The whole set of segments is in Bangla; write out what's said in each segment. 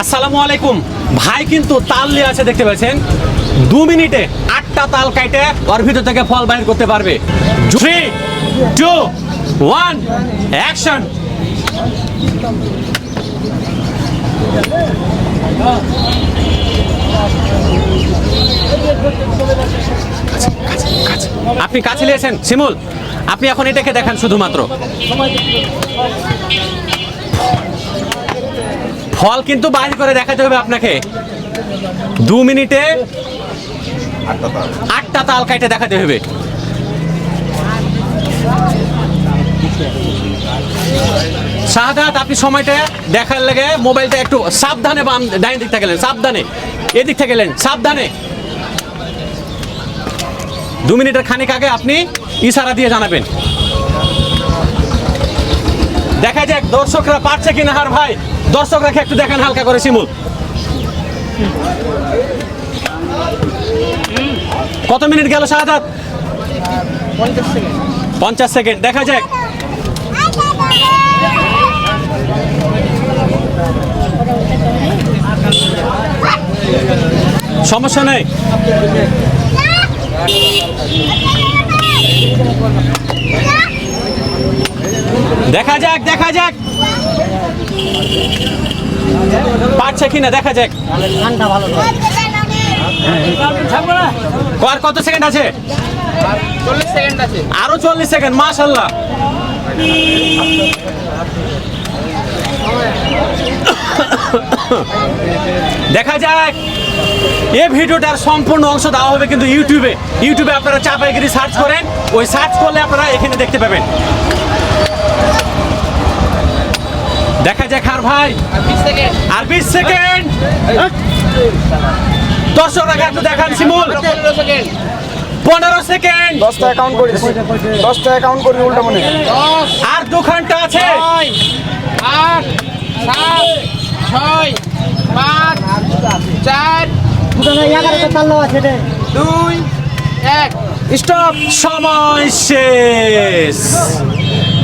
আসসালামু আলাইকুম। ভাই কিন্তু তাল নিয়ে আছে, দেখতে পাচ্ছেন দু মিনিটে আটটা তাল কাইটে ওর ভিতর থেকে ফল বাইর করতে পারবে। থ্রি টু ওয়ান অ্যাকশন আপনি কাছে নিয়েছেন? শিমুল, আপনি এখন এটাকে দেখান শুধুমাত্র। ফল কিন্তু বাইর করে দেখাতে হবে আপনাকে। দু মিনিটে আটটা তাল কাইটে দেখাতে হবে। শাহাদাত আপনি সময়টা দেখার লেগে মোবাইলটা একটু সাবধানে বাম ডাইন দিক থেকে গেলেন, সাবধানে। এদিক থেকে গেলেন, সাবধানে। দু মিনিটের খানিক আগে আপনি ইশারা দিয়ে জানাবেন। দেখা যাক দর্শকরা পারছে কিনা হার ভাই। দর্শকরা একটু দেখেন হালকা করে শিমুল। কত মিনিট গেল শাহাদাত? পঞ্চাশ সেকেন্ড, দেখা যাক। সমস্যা নেই। দেখা যাক দেখা যাক। পারছে কিনা, দেখা যাক। আর কত সেকেন্ড আছে? আরও চল্লিশ সেকেন্ড মাশাল্লাহ দেখা যাক। এ ভিডিওটার সম্পূর্ণ অংশ দেওয়া হবে কিন্তু ইউটিউবে। ইউটিউবে আপনারা চাপাইগিরি সার্চ করেন, ওই সার্চ করলে আপনারা এখানে দেখতে পাবেন। দেখা যাক আর ভাই। আর বিশ সেকেন্ড। আর বিশ সেকেন্ড দর্শকরা একটু দেখান শিমুল। পনেরো সেকেন্ড। পনেরো সেকেন্ড দশটা অ্যাকাউন্ট করিস দশটা অ্যাকাউন্ট করবি উল্টা মনে। দশ আর দু ঘণ্টা আছে। আট সাত ছয় পাঁচ চার দুই এক। স্টপ সময় শেষ।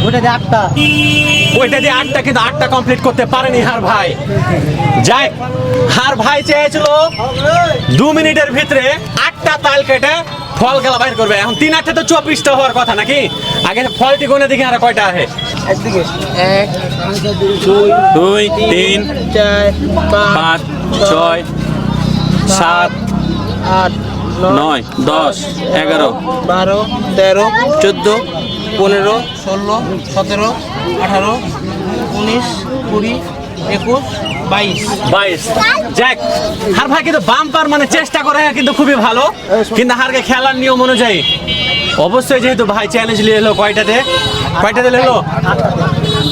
ওইটা দিয়ে আটটা। কিন্তু আটটা কমপ্লিট করতে পারেনি হার ভাই। যাই হার ভাই চেয়েছিল দু মিনিটের ভিতরে আটটা তাল কেটে ফল গেলা বাইর করবে। এখন তিন আটটা তো চব্বিশটা হওয়ার কথা নাকি? আগে ফলটি কোনে দেখি আর কয়টা আছে। এক দুই তিন চার পাঁচ পাঁচ ছয় সাত আট নয় দশ এগারো বারো তেরো চোদ্দ পনেরো ষোলো সতেরো আঠারো উনিশ কুড়ি একুশ বাইশ। বাইশ। যাক হার ভাই কিন্তু বাম্পার মানে চেষ্টা করে কিন্তু খুবই ভালো। কিন্তু হারকে খেলার নিয়ম অনুযায়ী অবশ্যই যেহেতু ভাই চ্যালেঞ্জ নিয়ে এলো কয়টাতে? কয়টাতে এলো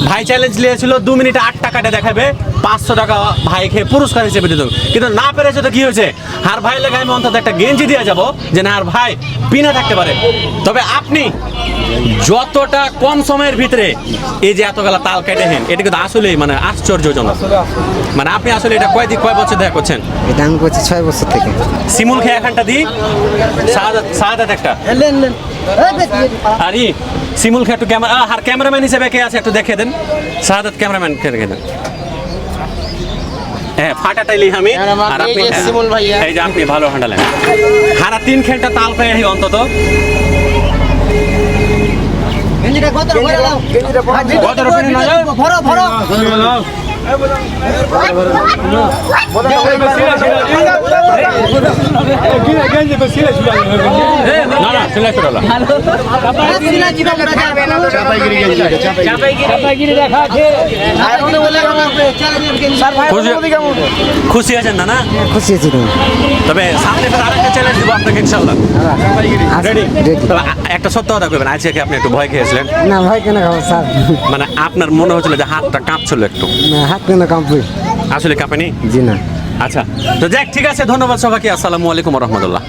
ভাই চ্যালেঞ্জ নিয়েছিল দু মিনিটে আট টাকাটা দেখাবে পাঁচশো টাকা ভাই খেয়ে পুরস্কার হিসেবে দিত কিন্তু না পেরেছে তো কি হয়েছে? হার ভাই লেগে আমি অন্তত একটা গেঞ্জি দিয়ে যাব যে না আর ভাই পিনা থাকতে পারে। তবে আপনি যতটা কম সময়ের ভিতরে এই যে এতগুলা তাল কেটে হেন এটা কিন্তু আসলেই মানে আশ্চর্যজনক। মানে আপনি আসলে এটা কয় দিক কয় বছর দেখা করছেন? এটা আমি করছি ছয় বছর থেকে। সিমুল খেয়ে এখানটা দিই। শাহাদাত একটা। আরে সিমুল খেয়ে একটু ক্যামেরা আর ক্যামেরাম্যান হিসেবে কে আছে একটু দেখে দেন। শাহাদাত ক্যামেরাম্যান কে দেখে দেন? হ্যাঁ ফাটাটাই লিখ আমি। আর আপনি ভাইয়া। এই যে আপনি ভালো হাঁটালেন। হারা তিন খেলটা তাল পেয়ে এই অন্তত কত রকম না না না সিলেক্ট হলো খুশি খুশি আছেন না না? খুশি আছি তবে সামনে আরেকটা চ্যালেঞ্জ দিব আপনাকে ইনশাল্লাহ একটা সত্য কথা কইবেন আজকে আপনি একটু ভয় খেয়েছিলেন। না ভাই কেন খাব স্যার? মানে আপনার মনে হচ্ছিল যে হাতটা কাঁপছিল একটু। না হাত কেন কাঁপবি? আসলে কাঁপেনি? জি না। আচ্ছা তো যাক ঠিক আছে ধন্যবাদ সবাইকে। আসসালামু আলাইকুম রহমতুল্লাহ।